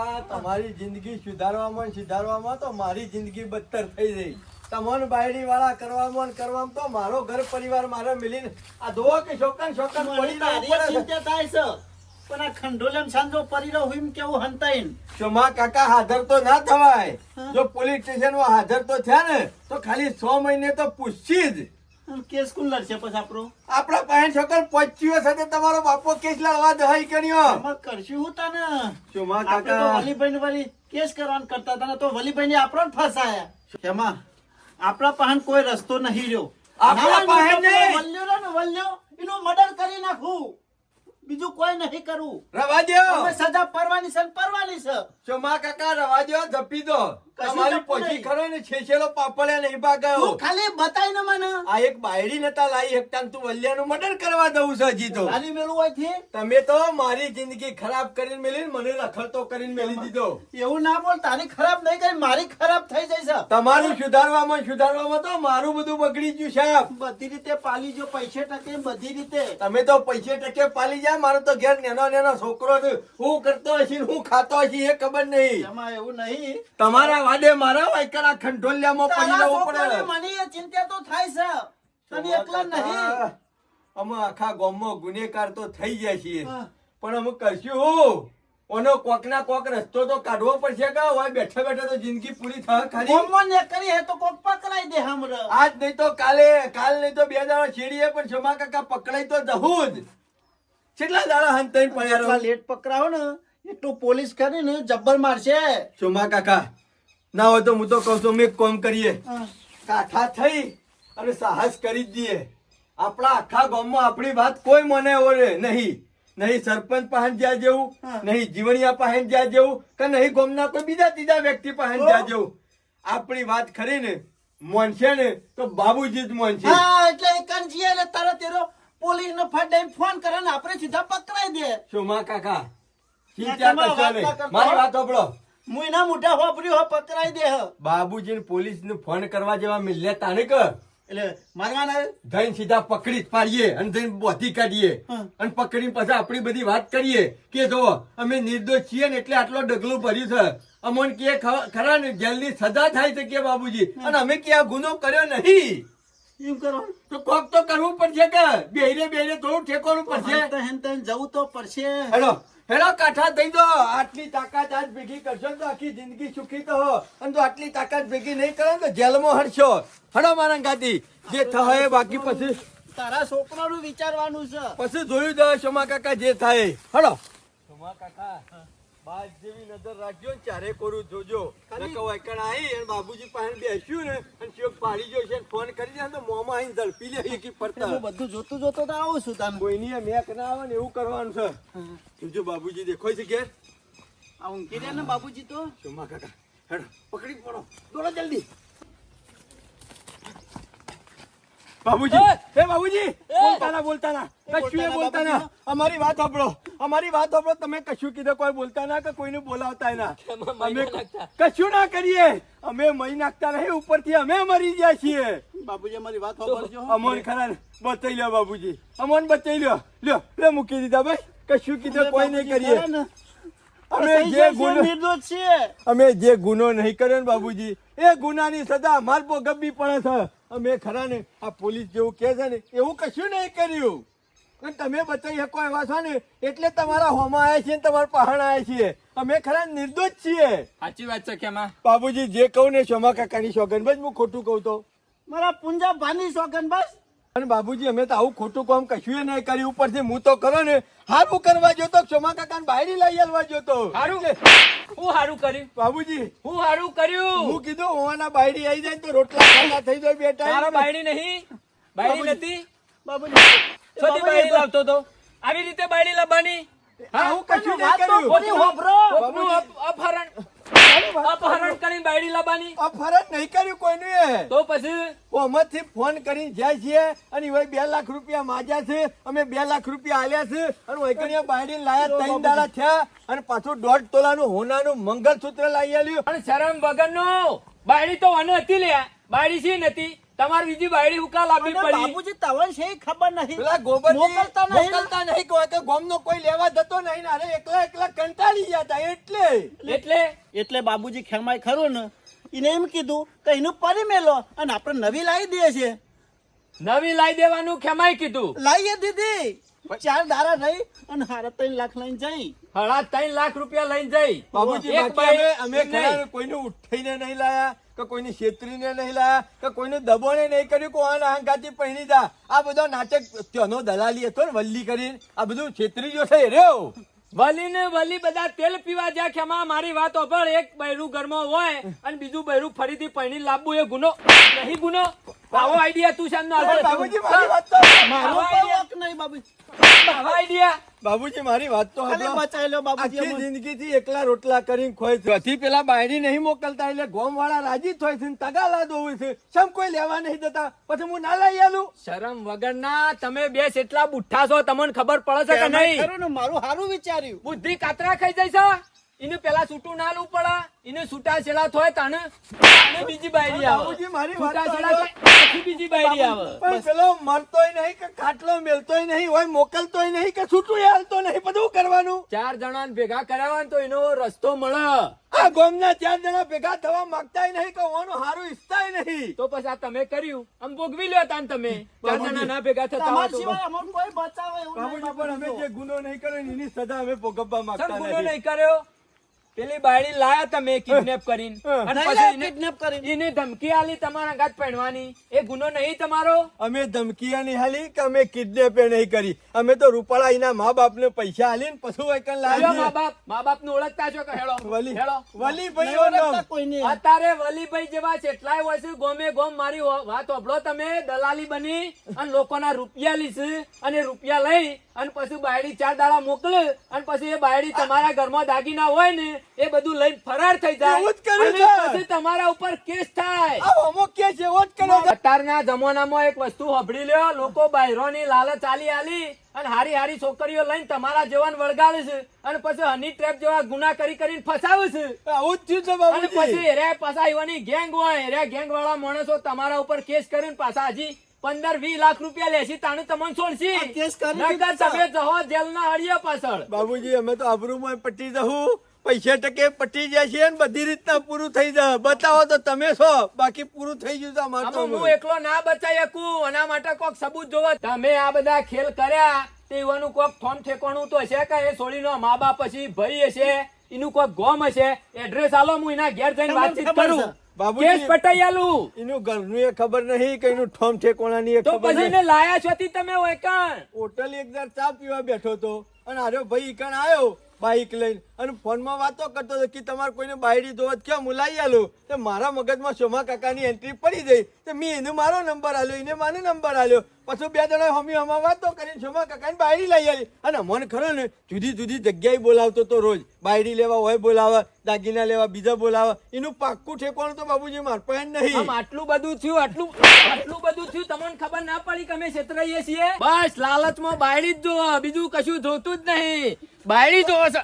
કાકા તમારી જિંદગી સુધારવામાં સુધારવામાં તો મારી જિંદગી બદતર થઈ ગઈ. તમોન બાયડી વાળા કરવામાં કરવામાં તો મારો ઘર પરિવાર મારે મિલીને આ ધોવો કે શોકન શોકન પડી પડે. ચિંતા થાય છે. પણ આ ખંડોલેમ સાંજો પરી રહ્યો હું કેવું હંતાઈને માં કાકા હાજર તો ના થવાય. જો પોલીસ સ્ટેશનમાં હાજર તો થયા ને તો ખાલી છ મહિને તો પૂછશી જ. કેસ કોણ લડશે પછી આપણો? આપણા પાસે છોકર પચ્ચીઓ સાથે તમારો બાપો કેસ લડવા દહાઈ કર્યો એમાં કરશું હું તને? આપણે કાકા? વલીભાઈ ને વળી કેસ કરવાનું કરતા હતા તો વલીભાઈ ને આપણો જ ફસાયા. એમાં આપણા પાહન કોઈ રસ્તો નહીં રહ્યો. આપણા પાહન નહીં. વલ્યો ને વલ્યો. એનું મર્ડર કરી નાખું. બીજું કોઈ નહીં કરવું રવા અમે સજા પરવાની છે ને પરવાની છે. શોમા કાકા રવા દ્યો જપી દો. તમારી પોચી ખરો ને છેછેલો પાપડે નહીં પાકાયો તું ખાલી બતાય ને મને. આ એક બાયડી નતા લાઈ એકતા તું વલ્યાનું મર્ડર કરવા દઉં છે હજી તો. ખાલી મેળવું હોય છે તમે તો મારી જિંદગી ખરાબ કરીને મેલી મને રખડતો કરીને મેલી દીધો. એવું ના બોલ તારી ખરાબ નહીં કરી મારી ખરાબ થઈ જાય છે. તમારું સુધારવામાં સુધારવામાં તો મારું બધું બગડી ગયું સાહેબ બધી રીતે પાલી જો પૈસે ટકે બધી રીતે. તમે તો પૈસે ટકે પાલી જાય મારો તો ઘેર નેનો નેનો છોકરો છે. હું કરતો હશે હું ખાતો હશે એ ખબર નહીં. એમાં એવું નહીં. તમારા વાડે મારા વાયકડા ખંડોલિયામાં પડી રહેવું પડે. મને ચિંતા તો થાય છે. તને એકલા નહીં. અમે આખા ગામમાં ગુનેગાર તો થઈ ગયા છીએ. પણ અમે કશું ઓનો કોક ના કોક રસ્તો તો કાઢવો પડશે કે હોય બેઠા બેઠા તો જિંદગી પૂરી થવા ખાલી? ગોમમાં ને કરી હે તો કોક પકડાઈ દે હમર. આજ નહીં તો કાલે કાલ નહીં તો બે દાડા છેડીએ પણ જમા કાકા પકડાઈ તો દહું જ. કેટલા દાડા હંતાઈને પડ્યા લેટ પકડાવો ને એટલું પોલીસ કરીને જબ્બર મારશે. ચોમા કાકા ના હોય તો હું તો કહું છું અમે કોમ કરીએ. કાઠા થઈ અને સાહસ કરી જ દઈએ. આપણા આખા ગામમાં આપણી વાત કોઈ મને ઓરે નહીં. નહીં સરપંચ પાસે જ્યાં જેવું નહીં જીવણિયા પાસે જ્યાં જેવું કે નહીં ગામના કોઈ બીજા ત્રીજા વ્યક્તિ પાસે જ્યાં જેવું. આપણી વાત ખરી ને મોનશે ને તો બાબુજી જ મોનશે હા એટલે કંજીએ એટલે તરત તેરો પોલીસ નો ફટ ફોન કરે ને આપણે સીધા પકડાઈ દે. કાકા? નહીં. ના કરશો. મારી વાત સાંભળો. હું એના મોઢા હો પકડાઈ દે. બાબુજી પોલીસ ને ફોન કરવા જેવા મિલ્યા તાને કર. એટલે મારવાના જઈને સીધા પકડી પાડીએ અને જઈને બોધી કાઢીએ. અને પકડીને પછી આપણી બધી વાત કરીએ. કે જો અમે નિર્દોષ છીએ ને એટલે આટલો ડગલું ભર્યું છે. અમોન કે ખરા ને જેલની સજા થાય છે કે બાબુજી? અને અમે કે આ ગુનો કર્યો નહીં? એમ કરો. તો કોક તો કરવું પડશે કે? બેહીને બેહીને થોડું ઠેકવાનું પડશે. જવું તો પડશે. હેલો. હેલો કાઠા થઈ દો આટલી તાકાત આજ ભેગી કરશો તો આખી જિંદગી સુખી તો હો. અને તો આટલી તાકાત ભેગી નહીં કરો તો જેલમાં હરશો. હડો મારા ગાદી જે થાય બાકી પછી તારા છોકરાનું વિચારવાનું છે. પછી જોયું જાય શમા કાકા જે થાય હડો. શમા કાકા. બાજ જેવી નજર રાખજો ને ચારે કોરું જોજો. નકર વાયકણ આઈ અને બાબુજી પાસે બેસ્યું ને અને શોક પાડી ગયો છે ફોન કરી દે તો મોમાં આઈને ઝડપી લે એકી હું બધું જોતું જોતો તો આવું છું તને. કોઈની મેક ના આવે ને એવું કરવાનું છે. જોજો બાબુજી દેખાય છે ઘેર. આ ઊંઘી રહ્યા ને બાબુજી તો. સોમા કાકા હેડો પકડી પડો. દોડો જલ્દી. બાબુજી. હે બાબુજી બોલતા ના બોલતા ના કશું એ બોલતા ના અમારી વાત સાંભળો. અમારી વાત સાંભળો. તમે કશું કીધું કોઈ બોલતા ના કે કોઈને બોલાવતા ના. અમે કશું ના કરીએ. અમે મહી નાખતા નહીં. ઉપરથી અમે મરી ગયા છીએ. બાબુજી અમારી વાત સાંભળજો અમોન ખરા બચાઈ લ્યો બાબુજી. અમોન બચાઈ લ્યો. લ્યો લે મૂકી દીધા ભાઈ કશું કીધું કોઈ નહીં કરીએ. અમે જે ગુનો નિર્દોષ છીએ. અમે જે ગુનો નહીં કર્યો ને બાબુજી એ ગુનાની સજા મારપો ગબ્બી પડે છે. અમે ખરા ને આ પોલીસ જેવું કહે છે ને એવું કશું નહીં કર્યું. અને તમે બચાવી શકો એવા છો ને એટલે તમારા હોમાં આવ્યા છીએ ને તમારા પહાણ આવ્યા છીએ. અમે ખરા નિર્દોષ છીએ. સાચી વાત છે કેમાં? બાબુજી જે કહું ને શોમા કાકાની શોગન બસ હું ખોટું કહું તો. મારા પુંજા ભાની શોગન બસ. અને બાબુજી અમે તો આવું ખોટું કામ કશું નહીં કર્યું. ઉપરથી હું તો કરો ને હારું કરવા જોતો ક્ષમા કાકા બાયડી લઈ આવવા જોતો હારું? હું હારું કર્યું? બાબુજી હું હારું કર્યું? હું કીધું હોવાના બાયડી આવી જાય તો રોટલા ખાલા થઈ જાય બેટા. મારા બાયડી નહીં? બાયડી નથી? બાબુજી છોટી બાયડી લાવતો તો. આવી રીતે બાયડી લાવવાની? હા હું કશું નહીં કર્યું. અપહરણ. અપહરણ કરીને બાયડી લાવવાની. અપહરણ નહીં કર્યું કોઈનું એ. તો પછી? ઓમથી ફોન કરીને જાય છે અને હવે બે લાખ રૂપિયા માજ્યા છે. અમે બે લાખ રૂપિયા આલ્યા છે અને વૈકણીયા બાયડી લાયા ત્રણ દાડા થયા અને પાછું દોઢ તોલાનું હોનાનું મંગલસૂત્ર લાવી આલ્યું. અને શરમનું બાયડી તો અન હતી લે બાયડી છે નથી તમારે બીજી બાયડી હુકા લાવવી પડી. બાપુજી તમને છે ખબર નહીં. પેલા ગોબર મોકલતા નહીં મોકલતા નહીં કોઈ કે ગામનો કોઈ લેવા જતો નહીં ને અરે એકલા એકલા કંટાળી ગયા હતા એટલે. એટલે? એટલે બાબુજી ખેમાય ખરું ને? એને એમ કીધું કે એનું પરી મેલો અને આપણે નવી લાવી દે છે. નવી લાવી દેવાનું ખેમાય કીધું. લાવીએ દીદી. ચાર દારા રહી અને હારા ત્રણ લાખ લઈને જઈ. હળા ત્રણ લાખ રૂપિયા લઈને જઈ. બાબુજી અમે કોઈને ઉઠાઈને નહીં લાયા. કે કોઈને છેતરીને નહીં લાયા, કે કોઈને દબોને નહીં કર્યું કોણ અહંકારથી પહેરી જા. આ બધો નાટક તેનો દલાલી હતો ને, વલ્લી કરીને. આ બધું છેતરી જો થઈ રહ્યો. વલી ને વલી બધા તેલ પીવા જ્યાં ખેમા મારી વાત પણ એક બૈરું ઘરમાં હોય અને બીજું બૈરું ફરીથી પહેરી લાવવું એ ગુનો, નહીં ગુનો. આવો આઈડિયા તું શાનો આલ્યો? બાબુજી મારી વાત તો મારો આવા. નહીં બાબુજી. આવો આઈડિયા બાબુજી મારી વાત તો હવે સાંભળો. બાબુજી આખી જિંદગી થી એકલા રોટલા કરીને ખોય છે. થી પેલા બાયડી નહીં મોકલતા એટલે ગોમ વાળા રાજી થાય છે ને તગાલા દોવું છે. સમ કોઈ લેવા નહીં દેતા પછી હું ના લઈ આલું? શરમ વગરના તમે બે એટલા બુઠ્ઠા છો તમને ખબર પડે છે કે નહીં? ને મારું હારું વિચાર્યું. બુદ્ધિ કાતરા ખાઈ જાય છે એને પેલા છૂટું ના લઉં પડે. એને છૂટા છેડા થોય તને અને બીજી બાયડી આવે. મારી છૂટા છેડા સાંભળો. બીજી બાયડી આવે. પણ પેલો મરતોય નહીં કે ખાટલો મેલતોય નહીં હોય મોકલતોય નહીં કે છૂટું હાલતો નહીં બધું કરવાનું? ચાર જણાને ભેગા કરાવવા તો એનો રસ્તો મળે. આ ગામના ચાર જણા ભેગા થવા માંગતાય નહીં કે હોનું હારું ઈચ્છતાય નહીં. તો પછી આ તમે કર્યું. આમ ભોગવી લ્યો તાન તમે. ચાર જણા ના ભેગા થતા હોય તો સિવાય કોઈ બચાવે એવું નહીં પણ અમે જે ગુનો નહીં કર્યો એની સજા અમે ભોગવવા માંગતા માંગતા ગુનો નહીં કર્યો? પેલી બાયડી લાયા તમે કિડનેપ કરીને. અને પછી કિડનેપ કરીને. એને ધમકી આલી તમારા ગાત પહેણવાની એ ગુનો નહીં તમારો? અમે ધમકી આની હાલી કે અમે કિડનેપ નહીં કરી. અમે તો રૂપાળા એના મા બાપને પૈસા હાલીને પશુ વૈકન કયો લાવી મા બાપ મા બાપનું ઓળખતા છો કે હેળો? વલી હેળો. વલી ભાઈ ઓળખતા કોઈને. અત્યારે વલીભાઈ જેવા કેટલાય હોય છે ગોમે ગોમ મારી વાત ઓભળો તમે દલાલી બની અને લોકોના રૂપિયા લીસ અને રૂપિયા લઈ અને પછી બાયડી ચાર દાડા મોકલે અને પછી એ બાયડી તમારા ઘરમાં દાગીના હોય ને એ બધું લઈને ફરાર થઈ જાય. એવું જ કર્યું છે. પછી તમારા ઉપર કેસ થાય. આ હોમો કે છે એવો જ કર્યો છે. અત્યારના જમાનામાં એક વસ્તુ સાંભળી લ્યો લોકો બાયરોની લાલચ આલી આલી અને હારી હારી છોકરીઓ લઈને તમારા જેવાને વળગાવે છે અને પછી હની ટ્રેપ જેવા ગુના કરી કરીને ફસાવે છે. આવું જ થયું છે અને પછી એરે પાછા ગેંગ હોય એરે ગેંગ વાળા માણસો તમારા ઉપર કેસ કરીને પાછા હજી પંદર વીસ લાખ રૂપિયા લેશી તાણે તમને છોડશી. કેસ કરી તમે જહો જેલના હળીએ પાછળ. બાબુજી અમે તો આબરૂમાં પટી જહું. પૈસા ટકે પટી જાય છે ને બધી રીતના પૂરું થઈ જાય બતાવો તો તમે છો. બાકી પૂરું થઈ ગયું અમારે તો હું એકલો ના બચાઈ શકું? એના માટે કોક સબૂત જોવો. તમે આ બધા ખેલ કર્યા. તે એવાનું કોક ફોન ઠેકાણું તો હશે કે એ છોડીનો મા બાપ પછી ભાઈ હશે એનું કોક ગોમ હશે. એડ્રેસ આલો હું એના ઘેર જઈને વાતચીત કરું. કેસ પટાઈ આલું એનું ઘરનું એ ખબર નહીં કે એનું ઠોમ ઠેકોણાની એ તો પછી લાયા છોથી તમે ઓયકણ હોટલ એક દર ચા પીવા બેઠો તો અને આરો ભાઈ કણ આવ્યો બાઈક લઈને અને ફોનમાં વાતો કરતો હતો કે તમારે કોઈને બાયડી ધોવત ક્યાં મુલાઈ આલો? તો મારા મગજમાં સોમા કાકાની એન્ટ્રી પડી ગઈ. તો મેં એને મારો નંબર આલ્યો એને મારો નંબર આલ્યો. પછી બે જણા હમી હમા વાતો કરીને સોમા કાકાની બાયડી લઈ આવી. અને મને ખરો ને જુદી જુદી જગ્યાએ બોલાવતો તો રોજ. બાયડી લેવા હોય બોલાવે દાગીના લેવા બીજા બોલાવે. એનું પાક્કું ઠેકવાનું તો બાબુજી માર પણ નહીં. આટલું બધું થયું આટલું આટલું બધું થયું તમને ખબર ના પડી કે અમે છેતરાઈએ છીએ? બસ લાલચમાં બાયડી જ જોવો બીજું કશું જોતું જ નહીં. બાયડી જોવો છે.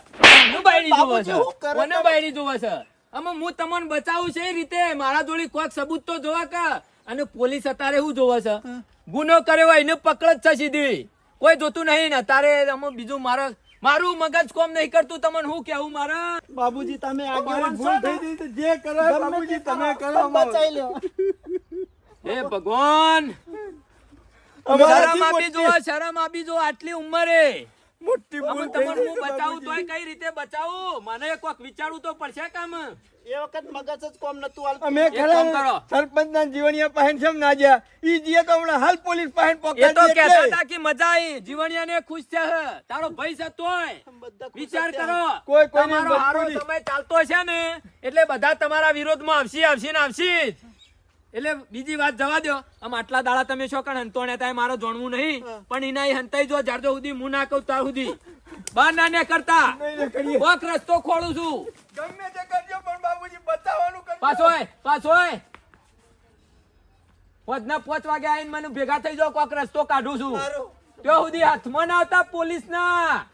બાયડી જોવો છે? કોને? બાયડી જોવો છે? અમે હું તમને બચાવું છે એ રીતે? મારા જોડી કોઈક સબૂત તો જોવા કા? અને પોલીસ અત્યારે શું જોવે છે? ગુનો કર્યો હોય એને પકડ જ છે સીધી. કોઈ જોતું નહીં ને તારે અમુક બીજું મારા મારું મગજ કોમ નહીં કરતું તમને હું કેવું મારા? બાબુજી તમે આગળ ભૂલ થઈ તો જે કરો બાબુજી તમે કરો, બચાઈ લો. હે ભગવાન! શરમ આપી જો શરમ આપી જો આટલી ઉંમરે. મોટી ભૂલ થઈ ગઈ હું બચાવું તોય કઈ રીતે બચાવું? મને કોક વિચારવું તો પડશે કામ. એ વખત મગજ જ કોમ નતું હાલ અમે કામ સરપંચ ના જીવણિયા પહેન કેમ ના જ્યા. ઈ જીએ તો હમણાં હાલ પોલીસ પાસે એ તો પકડી કહેતા હતા કે મજા આવી. જીવણિયાને ખુશ છે તારો ભાઈ છે તોય. વિચાર કરો. કોઈ કોઈ તમારો હારો સમય ચાલતો છે ને. એટલે બધા તમારા વિરોધમાં આવશે આવશે ને આવશે જ. એટલે બીજી વાત જવા દો આમ આટલા દાડા તમે છો કણ હંતોણે તાય મારો જોણવું નહીં. પણ એના હંતાઈ જો જારજો સુધી હું ના કહું તાર સુધી. બહાર ના ને કરતા. કોક રસ્તો ખોલું છું. ગમે તે કરજો પણ બાબુજી બતાવવાનું કરજો. પાછો પાછો પોચના પોચ વાગે આવીને મને ભેગા થઈ જાવ કોક રસ્તો કાઢું છું. તો સુધી હાથમાં ના આવતા પોલીસ ના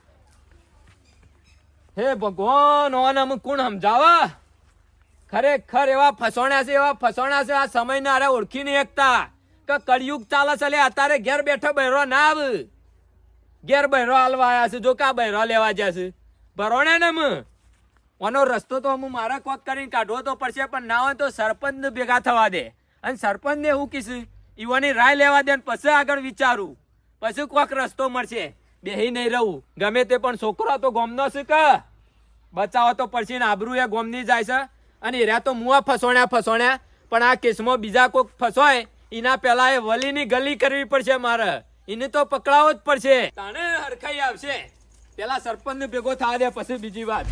હે ભગવાન ઓન અમે કોણ સમજાવા? ખરેખર એવા ફસોણા છે, એવા ફસોણા છે, આ સમયને અરે ઓળખી નહીં એકતા. કે કળિયુગ ચાલે છે અત્યારે ઘેર બેઠો બહેરો ના આવ. ઘેર બહેરો હાલવા આવ્યા છે, જો કા બહેરો લેવા જશે ભરોણે ને મ. ઓનો રસ્તો તો હું મારા કોક કરીને કાઢવો તો પડશે, પણ ના હોય તો સરપંચ ભેગા થવા દે. અને સરપંચ ને એવું કીધું ઈવાની રાય લેવા દે પછી આગળ વિચારું. પછી કોક રસ્તો મળશે. બેહી નહીં રહું. ગમે તે પણ છોકરો તો ગોમનો છે કે. બચાવો તો પડશે ને આબરૂ એ ગોમની જાય છે. અને એરા તો મુઆ ફસોણ્યા ફસોણ્યા. પણ આ કેસમાં બીજા કોઈક ફસોય, એના પહેલા એ વલીની ગલી કરવી પડશે મારે. એને તો પકડાવો જ પડશે. તાણે હરખાઈ આવશે. પેલા સરપંચ ભેગો થવા દે પછી બીજી વાત.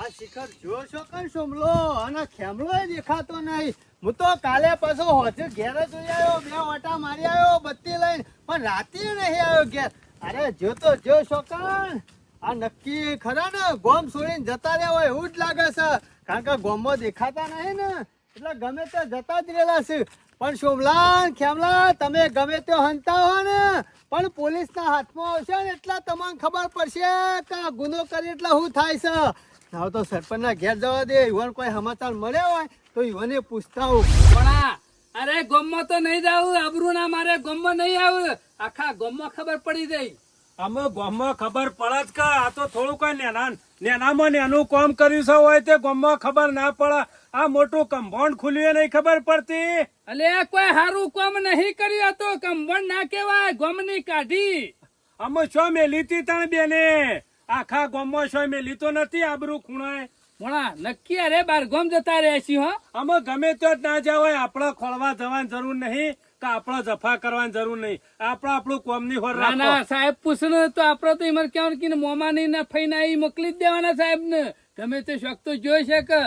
આ શિખર જો છો કણ સોમલો અને ખેમલો દેખાતો નહીં. હું તો કાલે પાછો હોજે ઘેર જોઈ આવ્યો, બે ઓટા મારી આવ્યો, બત્તી લઈને. પણ રાતે નહીં આવ્યો ઘેર. અરે જો તો જો શોકણ આ નક્કી ખરા ને? ગોમ છોડીને જતા રહ્યા હોય એવું જ લાગે છે. કારણ કે ગોમમાં દેખાતા નહીં ને. એટલે ગમે તે જતા જ રહેલા છે. પણ શોભલાન ખેમલા તમે ગમે તે હંતા હો ને. પણ પોલીસના હાથમાં આવશે ને એટલા તમને ખબર પડશે કે ગુનો કરી એટલે શું થાય છે. હવે તો સરપંચના ઘેર જવા દે. યુવાન કોઈ સમાચાર મળ્યા હોય તો યુવાને પૂછતા હું પણ અરે ગોમમાં તો નહીં જાવ આબરૂ ના મારે ગોમમાં નહીં આવું. આખા ગોમમાં ખબર પડી જાય. અમે ગામમાં ખબર પડે જ કે? આ તો થોડું કઈ નેના નેનામાં નેનું કામ કર્યું છે હોય તે ગામમાં ખબર ના પડે. આ મોટું કમ્પાઉન્ડ ખુલ્યું નહીં ખબર પડતી. અલે કોઈ સારું કામ નહીં કર્યું હતું તો કંબણ ના કેવાય ગોમની કાઢી. અમે શું મેલી તી તણ બેને? આખા ગામમાં શું મેલી તો નથી આબરૂ ખૂણાય? મોણા નક્કી અરે બાર ગોમ જતા રહેશી હો. અમે ગમે તો જ ના જાવ આપણા આપણે ખોળવા જવાની જરૂર નહીં. કે આપણે જફા કરવાની જરૂર નહીં. આપણે આપણું કોમની હોર ના ના સાહેબ પૂછને તો આપડે તો એમાં કેવાનું કે મોમાની ને ફઈના ઈ મોકલી જ દેવાના સાહેબ ને ગમે તે શોખ તો જોઈ છે કે.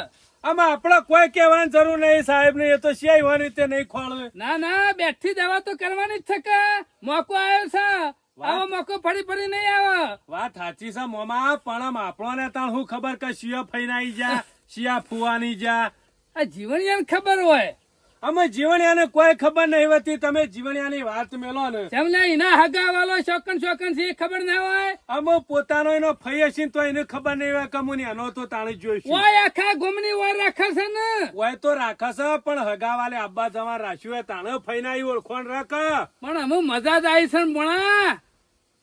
આમાં આપણે કોઈ કહેવાની જરૂર નહીં સાહેબ ને એ તો સિયાઈ હોય રીતે નહીં ખોળવે. ના ના બેઠી દવા તો કરવાની જ છે મોકો આવ્યો છે. આવો મોકો ફરી ફરી નહીં આવે. વાત સાચી છે મોમા પણ આમ આપણને તાણ હું ખબર કે શિયા ફઈનાઈ જા શિયા ફુવાની જા. આ જીવન ખબર હોય. અમે જીવણિયાને કોઈ ખબર નહીં હોતી. તમે જીવણિયાની વાત મેલો ને. તમને એના હગા વાલો શોકન શોકન છે ખબર ના હોય? અમે પોતાનો એનો ફઈ હશે તો એને ખબર નહીં હોય કે મુની એનો તો તાણી જોઈશું ઓય આખા ગુમની વાર રાખે છે ને? હોય તો રાખે છે પણ હગાવાલે આબ્બા જવા રાખ્યું હોય તાણે ફઈનાઈ ઓળખોણ રાખ. પણ અમે મજા જ આવી છે ને ભણા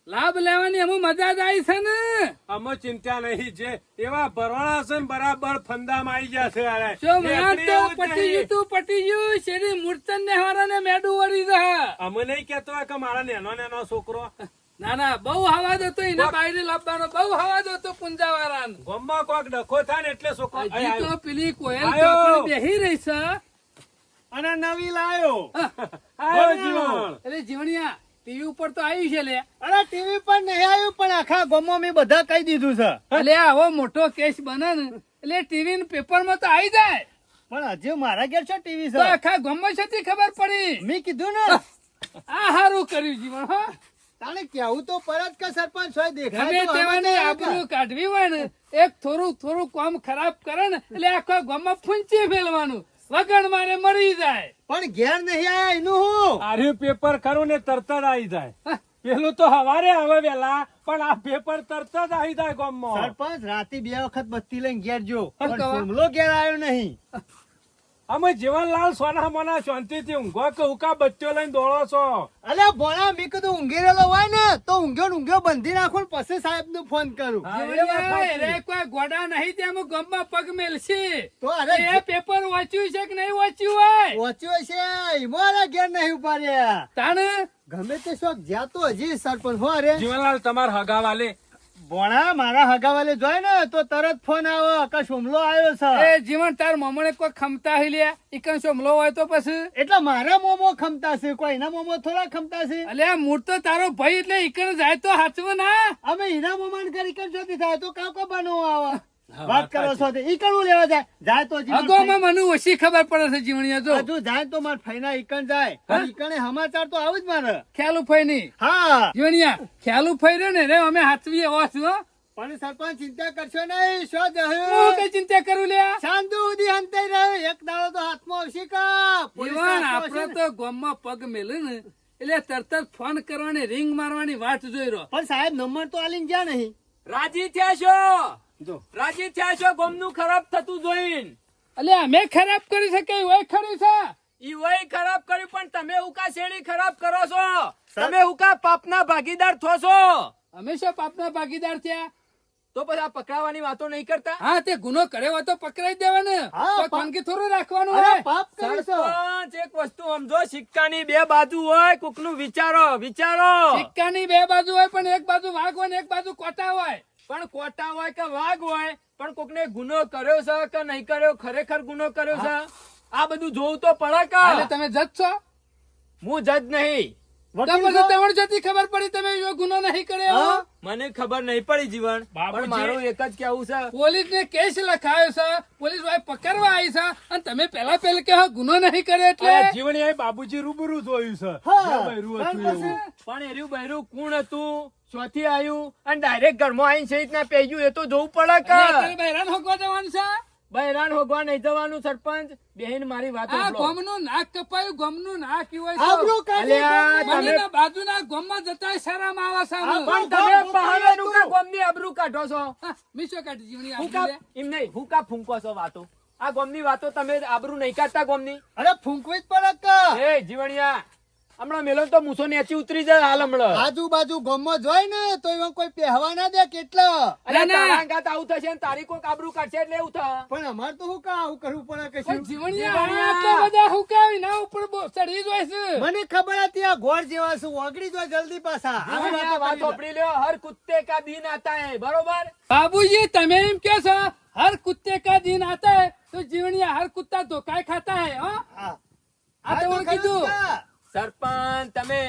લાભ લેવાની અમુ મજા જ આવી છે ને. અમે ચિંતા નહીં જે એવા ભરવાના છે ને બરાબર ફંદામાં આવી જશે અરે શું ભણા તો પટી ગયું તું પટી ગયું શેરી મૂર્તન ને હારાને મેડું વળી રહે અમે નહીં કેતો કે મારા નેનો નેનો છોકરો. ના ના બહુ હવા હતો એને બાયરે લાવવાનો બહુ હવા હતો પુંજા વાળાને ગોમમાં કોક ડખો થાય ને એટલે છોકરો હજી તો પેલી કોયલ. બેહી રહી છે. અને નવી લાયો. જીવણ. એટલે જીવણિયા ટીવી ઉપર તો આવ્યું છે લે. અરે ટીવી પર નહીં આવ્યું પણ આખા ગોમો મેં બધા કહી દીધું છે. એટલે આવો મોટો કેસ બને ને એટલે ટીવી પેપરમાં તો આવી જાય. પણ હજી મારા ઘેર છે ટીવી છે. આખા ગોમો છે ખબર પડી? મેં કીધું ને. આ હારું કર્યું જીવન હા. તાણે કેવું તો પરત કે સરપંચ હોય દેખાય તો તેવાને આબરૂ કાઢવી હોય ને એક થોડું થોડું કામ ખરાબ કરે ને એટલે આખા ગામમાં ફૂંચી ફેલવાનું. વગણ મારે મરી જાય. પણ ઘેર નહીં આયા એનું હું? આર્યું પેપર ખરું ને તરત જ આવી જાય. પેલું તો હવારે આવે વેલા પણ આ પેપર તરત જ આવી જાય ગામમાં. સરપંચ રાતે બે વખત બત્તી લઈને ઘેર જો. હા, પણ કવા. સુમલો ઘેર આવ્યો નહીં. અમે જીવનલાલ સોના મોના શાંતિથી ઊંઘો કે ઉકા બચ્ચો લઈને દોડો છો? અલે ભોળા મેં કીધું ઊંઘી રહેલો હોય ને તો ઊંઘ્યો ઊંઘ્યો બંધી નાખું ને પછી સાહેબનું ફોન કરું. હા, એ વાત જીવણિયા, સાચી. રે કોઈ ગોડા નહીં ત્યાં ગમમાં પગ મેલશે. તો અરે એ પેપર વાંચ્યું છે કે નહીં વાંચ્યું હોય? વાંચ્યું છે ઈમારા ઘેર નહીં ઉપાડ્યા. તાણે? ગમે તે શોખ જ્યાં તો હજી સરપંચ હો અરે. જીવનલાલ તમાર હગા વાલે ભોણા મારા હગાવાલે જોય ને તો તરત ફોન આવે. કે હુમલો આવ્યો છે. એ જીવન તાર મમણે કોઈ ખમતા હી લે ઈકન સોમલો હોય તો પછી? એટલે મારા મોમો ખમતા છે કોઈ એના મોમો થોડા ખમતા છે? અલે આ મૂળ તો તારો ભાઈ એટલે ઇકન જાય તો હાચવો ના? અમે એના મોમાન કરી કેમ જોતી થાય તો કાકો બનવો આવે. વાત કરો છો તે ઈ લેવા જાય? જાય તો અગોમાં મને ઓછી ખબર પડે છે જીવણીયા જો. હજુ જાય તો માર ફઈના ઈકણ જાય. ઈકણે સમાચાર તો આવું જ મારે. ખ્યાલું ફઈ હા. જીવણીયા ખ્યાલું ફઈ રહ્યો ને રે અમે હાચવીએ હોશ હો. પણ સરપંચ ચિંતા કરશો નહીં. શું જહ્યું? કઈ ચિંતા કરું લે હંતાઈ રહ્યો. એક દાડો તો હાથમાં આવશે કા. તો ગામમાં પગ મેલે ને. એટલે તરત જ ફોન કરવાની રિંગ મારવાની વાત જોઈ રહ્યો. પણ સાહેબ નંબર તો આલીને ગયા નહીં. રાજી થયા છો? રાજી થયા છો ગોમનું ખરાબ થતું જોઈને. એટલે અમે ખરાબ કરી શકે હોય ખરી છે? ઈ વય ખરાબ કર્યું પણ તમે ઉકા શેરડી ખરાબ કરો છો. તમે ઉકા પાપના ભાગીદાર થો છો. અમે શું પાપના ભાગીદાર થયા? તો પછી આ પકડાવાની વાતો નહીં કરતા? હા તે ગુનો કર્યો હોય તો પકડાઈ દેવાનો. ખાનગી થોડું રાખવાનું હોય. પાપ કરી છો. સરપંચ એક વસ્તુ સમજો સિક્કાની બે બાજુ હોય કોકનું વિચારો વિચારો. સિક્કાની બે બાજુ હોય પણ એક બાજુ વાઘ હોય ને એક બાજુ કોટા હોય. પણ કોટા હોય કે વાઘ હોય પણ કોકને ગુનો કર્યો છે કે નહીં કર્યો ખરેખર ગુનો કર્યો છે? આ બધું જોવું તો પડે કે? તમે જજ છો? હું જજ નહીં. જતી ખબર પડી તમે એવો ગુનો નહીં કર્યો. મને ખબર નહીં પડી જીવન. બાબુજી. પણ મારું એક જ કેવું છે. પોલીસ ને કેસ લખાયો છે પોલીસવાળા પકડવા આવી છે અને તમે પેલા પેલા કે ગુનો નહીં કર્યો એટલે? જીવણી એ બાબુજી રૂબરૂ જોયું છે. પણ એર્યું બહેરું કોણ હતું? ચોથી આવ્યું અને ડાયરેક્ટ ઘરમાં આવીને સહિત ના પેજ્યું એ તો જોવું પડે કે? બહેરાન હોકવા જવાનું છે? બહેરાન હોગવા નહીં જવાનું સરપંચ. બેહીન મારી વાત આ. ગોમનું નાક કપાયું ગોમનું નાક હોય આબરૂ કાઢી મને બાજુના ગોમમાં જતાંય શરમ આવે છે. પણ તમે પહાડોનું કા ગોમની આબરૂ કાઢો છો. હા, કાઢી જીવણી હું આપી એમ નહીં હું કા ફૂંકો છો વાતો. આ ગોમની વાતો તમે આબરૂ નહીં કાઢતા ગોમની. અરે ફૂંકવી જ પડે કે? એ જીવણિયા હમણાં મેલો તો મૂસો નેચી ઉતરી જાય હાલ હમણાં. આજુબાજુ ગમો જોઈ ને તો એવા કોઈ પહેવા ના દે કેટલા. અરે તારાંગા તાવ થશે ને તારી કોઈ કાબરું એટલે એવું થા પણ અમાર તો હું કા આવું કરવું પડે કે જીવણિયા બધા હું કે ના ઉપર ચડી જોય છે. મને ખબર હતી આ ઘોર જેવા છું ઓગળી જો જલ્દી પાછા. વાત પકડી લ્યો. હર કુત્તે કા દિન આતા હે બરોબર? બાબુજી તમે એમ કે છો હર કુત્તે કા દિન આતા હે તો જીવણીયા હર કુત્તા ધોકાય ખાતા હે હા? આ તો કીધું. સરપંચ તમે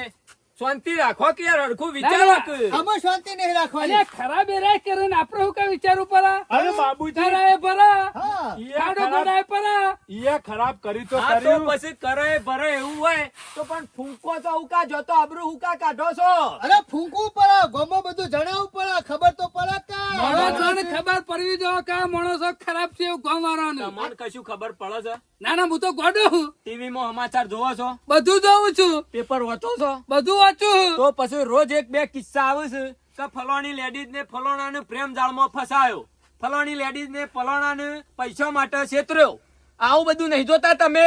શાંતિ રાખો કે યાર હરખું વિચારો કે. આમાં શાંતિ નહીં અને રાખવાની ખરાબ એરાય કરે ને આપણે હું કઈ વિચારું પરા અરે બાબુજી. કરાય પરા યાડો ખરાબ પરા ઈએ ખરાબ કરી તો કર્યું. પછી કરે ભરે એવું હોય તો પણ ફૂંકો તો હુકા જોતો આબરૂ હુકા કાઢો છો? અરે ફૂંકવું પડે ગોમો બધું જણાવું પડે ખબર તો પડે કે માણસોને ખબર પડવી જો કે માણસો ખરાબ છે એવું ગામ વાળાને તમને કશું ખબર પડે છે? ના ના હું તો ગોડું. ટીવી માં સમાચાર જોવો છો? બધું જોઉં છું. પેપર વાંચો છો? બધું છું. તો પછી રોજ એક બે કિસ્સા આવે છે કે ફલાણી લેડીઝ ને ફલાણા ને પ્રેમ જાળમાં ફસાયો. ફલાણી લેડીઝ ને ફલાણા ને પૈસા માટે છેતર્યો. આવું બધું નહીં જોતા તમે?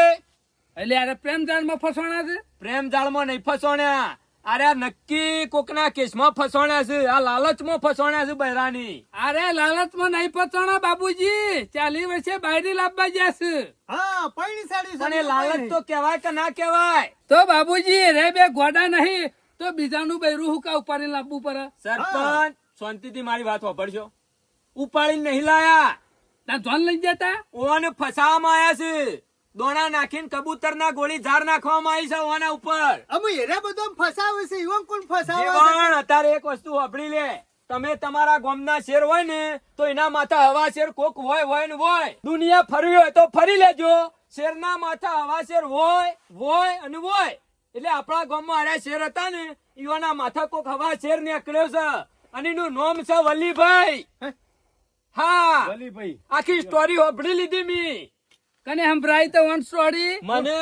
એટલે યાર પ્રેમ જાળમાં ફસવાના છે? પ્રેમ જાળમાં નહીં ફસોણ્યા. અરે નક્કી કોકના કેસમાં ફસોણ્યા છે? આ લાલચમાં ફસોણ્યા છે બહેરાની અરે લાલચમાં નહીં ફસવાના બાબુજી ચાલી વર્ષે બાયરી લાવવા જશે હા પૈણી સાડી પણ લાલચ તો કહેવાય કે ના કહેવાય? તો બાબુજી રે બે ગોડા નહીં તો બીજાનું બૈરું હુકા ઉપાડી લાવવું પડે. સરપંચ શાંતિથી મારી વાત વાપરશો ઉપાડીને નહીં લાયા. ત્યાં જોન લઈ જતા? ઓને ફસાવામાં આયા છે. દોણા નાખીને કબૂતર ના ગોળી ઝાર નાખવામાં આવી છે ઓના ઉપર. અમે એરા બધો ફસાવે છે ઈવન કોણ ફસાવે પણ અત્યારે એક વસ્તુ વાપરી લે. તમે તમારા ગામના શેર હોય ને તો એના માથા હવા શેર કોક હોય હોય ને હોય. દુનિયા ફરવી હોય તો ફરી લેજો. શેરના માથા હવા શેર હોય હોય અને હોય. એટલે આપણા ગામમાં અરે શેર હતા ને ઈવાના માથા કોક હવા શેર નીકળ્યો છે. અને એનું નામ છે વલ્લીભાઈ હા? વલીભાઈ. આખી સ્ટોરી હોભળી લીધી મી. કને સંભળાય તો વન સ્ટોરી મને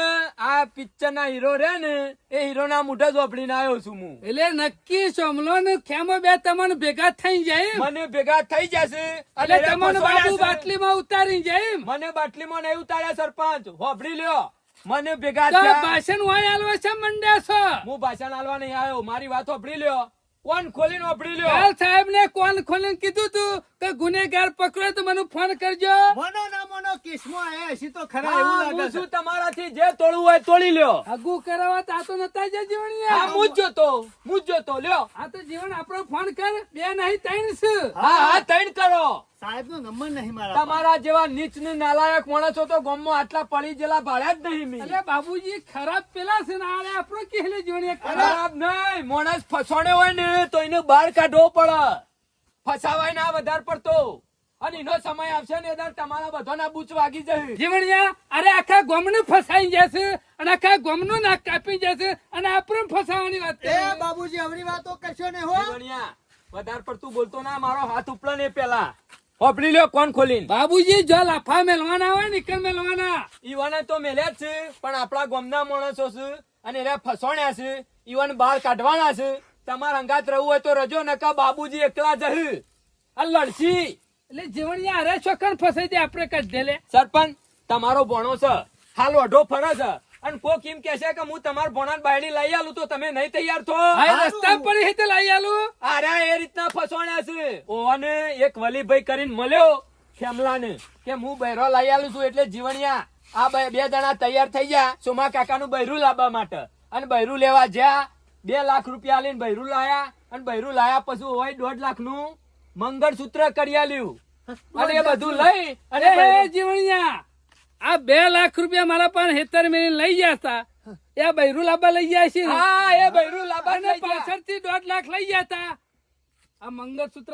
આ પિક્ચર ના હીરો રે ને એ હીરો ના મોઢા ના આવ્યો છું હું. એટલે નક્કી સોમલો ને ખેમો બે તમને ભેગા થઈ જાય મને ભેગા થઈ જશે. એટલે તમને બાબુ બાટલી માં ઉતારી જાય મને બાટલી માં નહીં ઉતાર્યા સરપંચ. હોભળી લ્યો. મને ભેગા થયા. ભાષણ હોય આલવા છે મંડ્યા છો? હું ભાષણ આલવા નહીં આવ્યો. મારી વાત હોભળી લ્યો. કોણ ખોલીને હોભળી લ્યો? સાહેબ ને કોણ ખોલીને કીધું તું? કે ગુનેગાર પકડો તો મને ફોન કરજો. મનો ના મનો કિસ્મો આયા છે તો ખરા એવું લાગે છે. તમારાથી જે તોડવું હોય તોડી લ્યો. આગુ કરાવવા તો આ તો નતા જ હા આ હું જ જોતો હું જોતો લ્યો. આ તો જીવન આપણો ફોન કર બે નહીં ત્રણ છે હા હા ત્રણ કરો. સાહેબ નો નંબર નહીં મારા તમારા જેવા નીચ ને નાલાયક માણસો તો ગામમાં આટલા પડી ગયેલા ભાડ્યા જ નહીં મેં. અરે બાબુજી ખરાબ પેલા છે ને આને આપણો કેલે ખરાબ ખરાબ નહીં માણસ ફસોડે હોય ને તો એને બહાર કાઢવો પડે. ફસાવાય ના વધારે પડતો. અને એનો સમય આવશે ને ત્યારે તમારા બધાના બૂચ વાગી જશે. જીવણિયા અરે આખા ગોમને ફસાઈ જશે અને આખા ગોમનું નાક કાપી જશે અને આપણું ફસાવાની વાત એ બાબુજી આવડી વાતો કરશો ને હો? જીવણિયા, વધારે પડતું બોલતો ના મારો હાથ ઉપલો ને પેલા. હોપડી લ્યો કોણ ખોલીને. બાબુજી જો લાફા મેલવાના હોય નીકળ મેલવાના. ઈવાને તો મેલ્યા જ છે પણ આપણા ગોમના માણસો છે અને એને ફસોણ્યા છે ઈવન બહાર કાઢવાના છે. તમારા હંગાત રહેવું હોય તો રજો નકા બાબુજી એકલા જહ આ લડશી. એટલે જીવણિયા અરે છોકન ફસાઈ દે આપણે કાઢ દે લે. સરપંચ તમારો ભણો છે. હાલ ઓઢો ફરે છે. અને કોક એમ કે છે કે હું તમારા ભણાને બાયડી લઈ આલું તો તમે નહીં તૈયાર થો. આ રસ્તા પર હેતે લઈ આલું? અરે એ રીતના ફસવાના છે. ઓને એક વલીભાઈ કરીને મળ્યો ખેમલાને કે હું બૈરો લઈ આલું છું એટલે જીવણિયા આ બે બે જણા તૈયાર થઈ ગયા સોમા કાકાનું બૈરું લાવવા માટે. અને બૈરું લેવા જ્યાં બે લાખ રૂપિયા લઈને બૈરું લાયા અને બૈરું લાયા પછી હોય દોઢ લાખનું મંગળસૂત્ર કરી આલ્યું અને એ બધું લઈ અને જીવણિયા આ બે લાખ રૂપિયા મારા પણ હેતર મેં લઈ ગયા હતા. એ બૈરું લાંબા લઈ ગયા છે હા એ બૈરું લાવવા ને. પાછળથી દોઢ લાખ લઈ ગયા હતા. આ મંગળસૂત્ર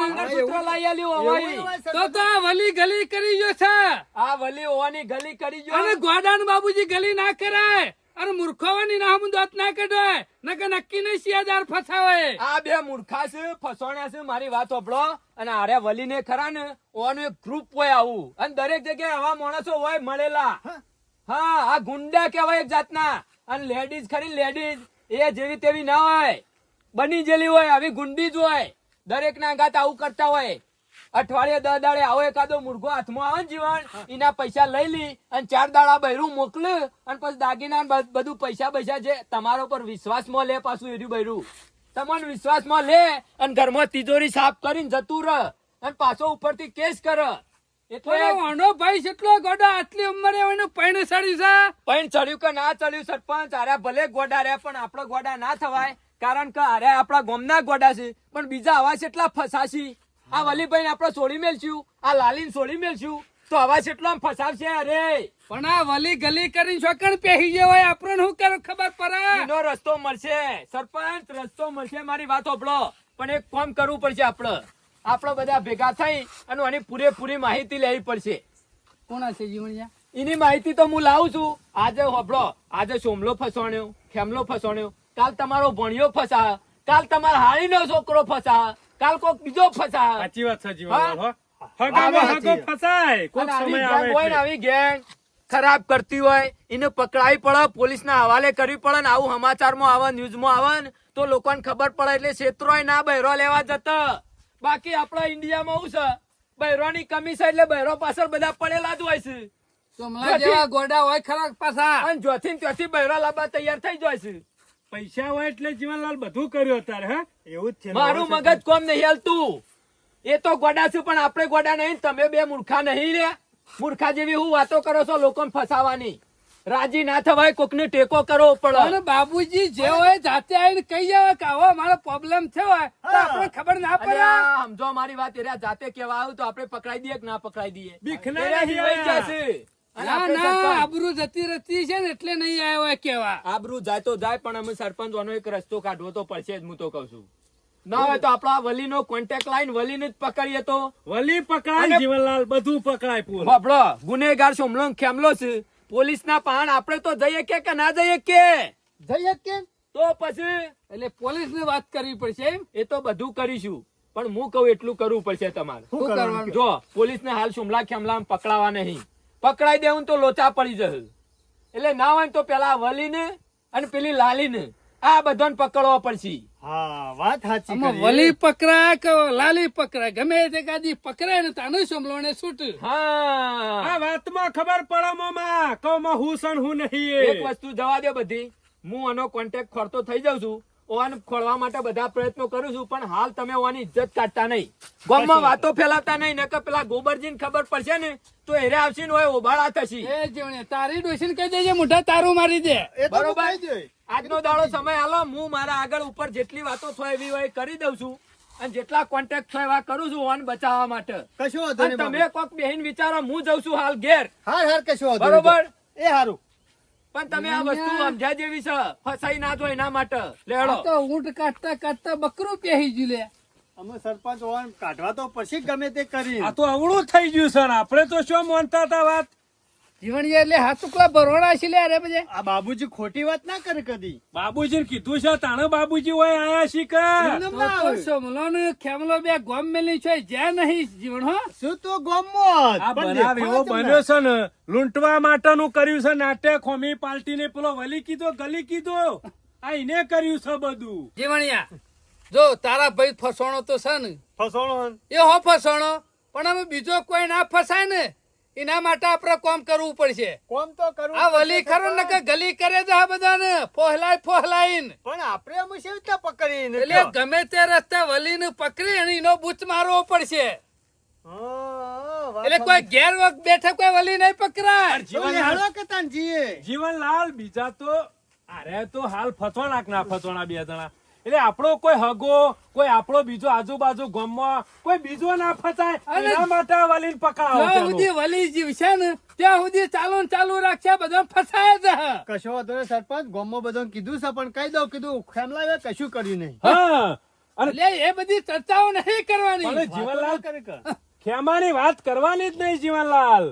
મંગળસૂત્ર લઈ આલ્યું. તો તો આ વલી ગલી કરી ગયો છે. આ વલી હોવાની ગલી કરી ગયો. અને ગોડાન બાબુજી ગલી ના કરાય. અને મૂર્ખોની ના હમ દોત ના કઢાય નકે નક્કી નહીં શિયાદાર ફસાવે. આ બે મૂર્ખા છે ફસોણ્યા છે મારી વાત હોભળો. અને આરે વલીને ખરા ને ઓનું એક ગ્રુપ હોય આવું. અને દરેક જગ્યાએ આવા માણસો હોય મળેલા. હા. આ ગુંડા કહેવાય એક જાતના. અને લેડીઝ ખરી લેડીઝ એ જેવી તેવી ના હોય. બની જેલી હોય આવી ગુંડી જ હોય. દરેક ના ગાત આવું કરતા હોય. અઠવાડિયે દસ દાડે આવો એકાદો મુર્ગો હાથમાં આવે જીવન. એના પૈસા લઈ લી અને ચાર દાડા બૈરું મોકલે અને પછી દાગીના બધું પૈસા પૈસા છે તમારા પર વિશ્વાસમાં લે પાછું એર્યું બૈરું. તમને વિશ્વાસમાં લે અને ઘરમાં તિજોરી સાફ કરીને જતું રહ અને પાછો ઉપરથી કેસ કર. એટલે ભાઈ કેટલો ગોડો? આટલી ઉંમરે એનું પૈણ સડી છે? પૈણ ચડ્યું કે ના ચડ્યું સરપંચ? આરે ભલે ગોડા રહ્યા પણ આપણા ગોડા ના થવાય. કારણ કે આરે આપણા ગોમના ગોડા છે. પણ બીજા અવાજ એટલા ફસાશી. આ વલીભાઈ આપણે છોડી મેલશું. આ લાલીન છોડી મેલશું. તો અવાજ એટલો આમ ફસાવશે અરે. પણ આ વલી ગલી કરીને છોકણ પહેરી ગયો હોય આપણને શું કરે ખબર પડે? એનો રસ્તો મળશે. સરપંચ રસ્તો મળશે મારી વાત હોપડો પણ એક કામ કરવું પડશે આપણે. આપણે બધા ભેગા થઈ અને આની પૂરેપૂરી માહિતી લેવી પડશે. કોણ હશે જીવણિયા? એની માહિતી તો હું લાવું છું. આજે હોભળો આજે સોમલો ફસવાણ્યો ખેમલો ફસવાણ્યો કાલ તમારો ભણિયો ફસા કાલ તમારા હાળીનો છોકરો ફસા કાલ કોક બીજો ફસાય. સાચી વાત સાચી હો? ફસાય. કોક આવી સમય ગેંગ હોય ને આવે આવી ગેંગ ખરાબ કરતી હોય એને પકડાવી પડે પોલીસ ના હવાલે કરવી પડે ને આવું સમાચારમાં આવે ન્યૂઝમાં આવે ને તો લોકોને ખબર પડે એટલે ક્ષેત્રોય ના બહેરો લેવા જતા. બાકી આપણા ઇન્ડિયામાં આવું છે. બહેરોની કમી છે એટલે બહેરો પાછળ બધા પડેલા જ હોય છે. જેવા ગોડા હોય ખરાક પાછા? અને જોથી ત્યાંથી બહેરો લાવવા તૈયાર થઈ જાય છે. પૈસા હોય એટલે જીવનલાલ બધું કર્યું અત્યારે હે? એવું જ છે મારું મગજ કોમ નહીં હાલતું એ તો ગોડા છું પણ આપણે ગોડા નહીં તમે બે મૂર્ખા નહીં રે મૂર્ખા જેવી હું વાતો કરો છો લોકોને ફસાવાની. રાજી ના થવાય કોકને ટેકો કરવો પડે. અને બાબુજી જે હોય જાતે આવીને કહી જવા કે આવો મારો પ્રોબ્લેમ થયો હોય તો આપણે ખબર ના પડે. સમજો મારી વાત એરા જાતે કેવા આવ્યું તો આપણે પકડાઈ દઈએ કે ના પકડાઈ દઈએ? બીખના નહીં જશે. ના ના આબરૂ જતી રહેતી છે ને એટલે નહીં આવ્યો હોય કેવા. આબરૂ જાય તો જાય પણ અમે સરપંચ વાનો એક રસ્તો કાઢવો તો પડશે જ હું તો કઉ છું. ના હોય તો આપણા વલીનો કોન્ટેક્ટ લાઈન વલીને જ પકડીએ તો. વલી પકડાય જીવનલાલ બધું પકડાય પૂર બાપડો ગુનેગાર સોમલો ખેમલો છે. પોલીસના પાણ આપણે તો જઈએ કે કે ના જઈએ કે? જઈએ કે? તો પછી? એટલે પોલીસ ને વાત કરવી પડશે એ તો બધું કરીશું પણ હું કઉ એટલું કરવું પડશે તમારે. શું કરવાનું? જો પોલીસ ને હાલ સુમલા ખેમલા પકડાવા નહીં. પકડાઈ દેવું તો લોચા પડી જશે. એટલે ના હોય ને તો પેલા વલીને અને પેલી લાલીને આ બધાને પકડવા પડશે. હા વાત સાચી વલી પકડાય કે લાલી પકડા ગમે તે કાદી પકડાય ને તાનું સમલો ને છૂટ. હા. આ વાતમાં ખબર પડે મોમાં. કઉમાં હું હું નહીં એક વસ્તુ જવા દે બધી. હું આનો કોન્ટેક્ટ ખોરતો થઈ જાઉં છું. ઓવાને ખોલવા માટે બધા પ્રયત્નો કરું છું પણ હાલ તમે ઓવાની ઇજ્જત કાઢતા નહીં. ગામમાં વાતો ફેલાવતા નહીં નકર પેલા ગોબરજીને ખબર પડશે ને તો એરે આવશે ને હોય ઓબાળા થશે. એ જીવણે તારી ડોસીને કહી દેજે મોઢા તારું મારી દે. બરોબર. આજનો દાડો સમય હાલો હું મારા આગળ ઉપર જેટલી વાતો થાય એવી હોય કરી દઉં છું. અને જેટલા કોન્ટેક્ટ થાય એવા કરું છું ઓન બચાવવા માટે. કશો તમે કોક બેહીન વિચારો હું જઉં છું હાલ ઘેર. હાર હાર કશો બરોબર? એ હારું. પણ તમે આ વસ્તુ સમજ્યા જેવી છે. ફસાઈ ના જો એના માટે. લેડો. તો ઊંટ કાઢતા કાઢતા બકરું પહેરી ગયું લે. અમે સરપંચ હોવાનું. કાઢવા તો પછી ગમે તે કરી આ તો અવળું થઈ ગયું સર. આપણે તો શું માનતા હતા વાત? જીવણી એટલે હાથુકલા ભરોડા છે લે અરે પછી આ બાબુજી ખોટી વાત ના કરે કદી? બાબુજીને કીધું છે તાણે બાબુજી હોય આયા શી કે ના. સમલો ને ખેમલો બે ગોમ મેલી છે જ્યાં નહીં જીવણ હો. શું તો ગોમમાં? આ બનાવ એવો બન્યો છે ને લૂંટવા માટેનું કર્યું છે નાટ્ય ખોમી પાલટીને પેલો વલી કીધો ગલી કીધો. આ એને કર્યું છે બધું. જીવણિયા જો તારા ભાઈ ફસોણો તો છે ને. ફસોણો એ હો ફસોણો પણ હવે બીજો કોઈ ના ફસાય ને? એના માટે આપણે કોમ કરવું પડશે. કોમ તો કરવું આ વલી ખરો ને કે ગલી કરે છે આ બધાને. ફોહલાય ફોહલાઈન પણ આપણે એમ કેવી રીતે પકડીને એટલે ગમે તે રસ્તે વલીને પકડી અને એનો બૂચ મારવો પડશે. એટલે કોઈ ગેર વખત બેઠે કોઈ વલી નહીં પકડાય. તો હેળો કે તાન જીએ? જીવનલાલ બીજા તો અરે તો હાલ ફસવાના કે ના ફસવાના બે જણા? એટલે આપણો કોઈ હગો કોઈ આપણો બીજો આજુબાજુ ગામમાં કોઈ બીજો ના ફસાય એના માટે આ પકડાવો જ્યાં સુધી વલી જીવશે ને ત્યાં સુધી ચાલુ ને ચાલુ રાખશે બધા ફસાય જ. કશો વાંધો નહીં સરપંચ ગામમાં બધો કીધું છે પણ કહી દઉં કીધું ખેમલાવે કશું કર્યું નહીં. હા. એટલે એ બધી ચર્ચાઓ નહીં કરવાની. જીવનલાલ કરે કે? ખેમાની વાત કરવાની જ નહીં જીવનલાલ.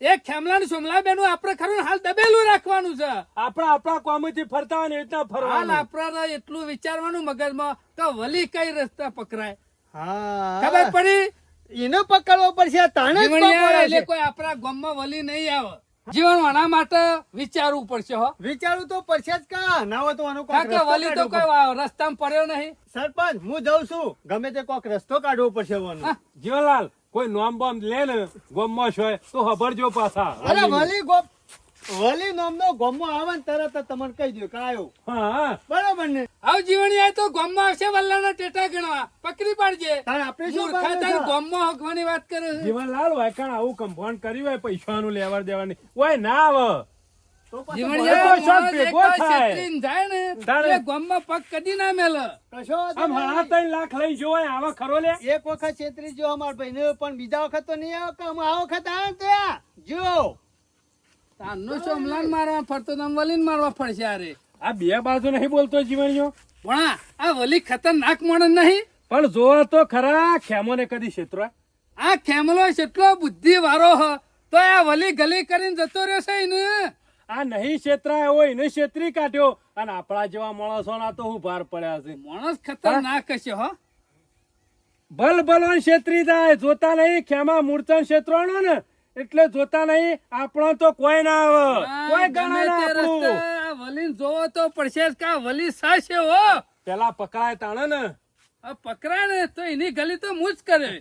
એ ખેમલા ને સોમલા બેનું આપણે ખરું હાલ દબેલું રાખવાનું છે. આપણા આપણા કોમેથી ફરતા હોય ને એ હાલ ફરવાનું. એટલું વિચારવાનું મગજમાં કે વલી કઈ રસ્તા પકડાય. હા. ખબર પડી? એને પકડવો પડશે તાણે એટલે કોઈ આપણા ગામમાં વલી નહીં આવે. જીવન આના માટે વિચારવું પડશે હો. વિચારું તો પડશે જ કા? ના તો આનો કોક વલી તો કોઈ રસ્તામાં પડ્યો નહીં. સરપંચ હું જઉં છું. ગમે તે કોક રસ્તો કાઢવો પડશે વાનો. જીવનલાલ કોઈ નોમ બોમ લે ને ગોમમાં છો તો ખબરજો પાછા. અરે વલી ગોમ વલી નામનો ગોમો આવે ને તરત તમને કહી દઉં કે આવ્યો હા બરાબર ને? આવ જીવણી આય તો ગોમો આવશે વલ્લાના ટેટા ગણવા. પકડી પાડજે. તાણ આપણે શું મૂર્ખા કરવાનું ગોમો હકવાની વાત કરે છે. જીવનલાલ વાયકાણ આવું કમ્પાઉન્ડ કર્યું હોય પૈસાનું લેવા દેવાની ઓય ના આવે. એક વખત છેતરી જો અમાર ભાઈને પણ બીજા વખત તો નહીં આવે કે આ વખત આવે ત્યાં? જો. તારનો સોમલાન મારવા ફરતો તો આમ મારવા ફરશે અરે આ બે બાજુ નહીં બોલતો જીવણીઓ પણ આ- આ વલી ખતરનાક માણસ નહીં. પણ જોવા તો ખરા ખેમોને કદી છેતરો આ? ખેમલો કેટલો બુદ્ધિ વાળો હ. તો આ વલી ગલી કરીને જતો રહેશે ને આ નહીં છેતરાય હોય એને છેતરી કાઢ્યો. અને આપણા જેવા માણસો ના તો હું ભાર પડ્યા છે. માણસ ખતરનાક છે હો. ભલ ભલવાન છેતરી જાય જોતા નહીં ખેમા મૂર્છન છેતરવાનો ને. એટલે જોતા નહીં આપણો તો કોઈ ના આવે. કોઈ ગમે ગણા ના તે રસ્તે આપણું આ જોવો તો પડશે કા વલી સાશે હો. પેલા પકડાય તાણે ને. પકડાય ને તો એની ગલી તો મુજ કરે.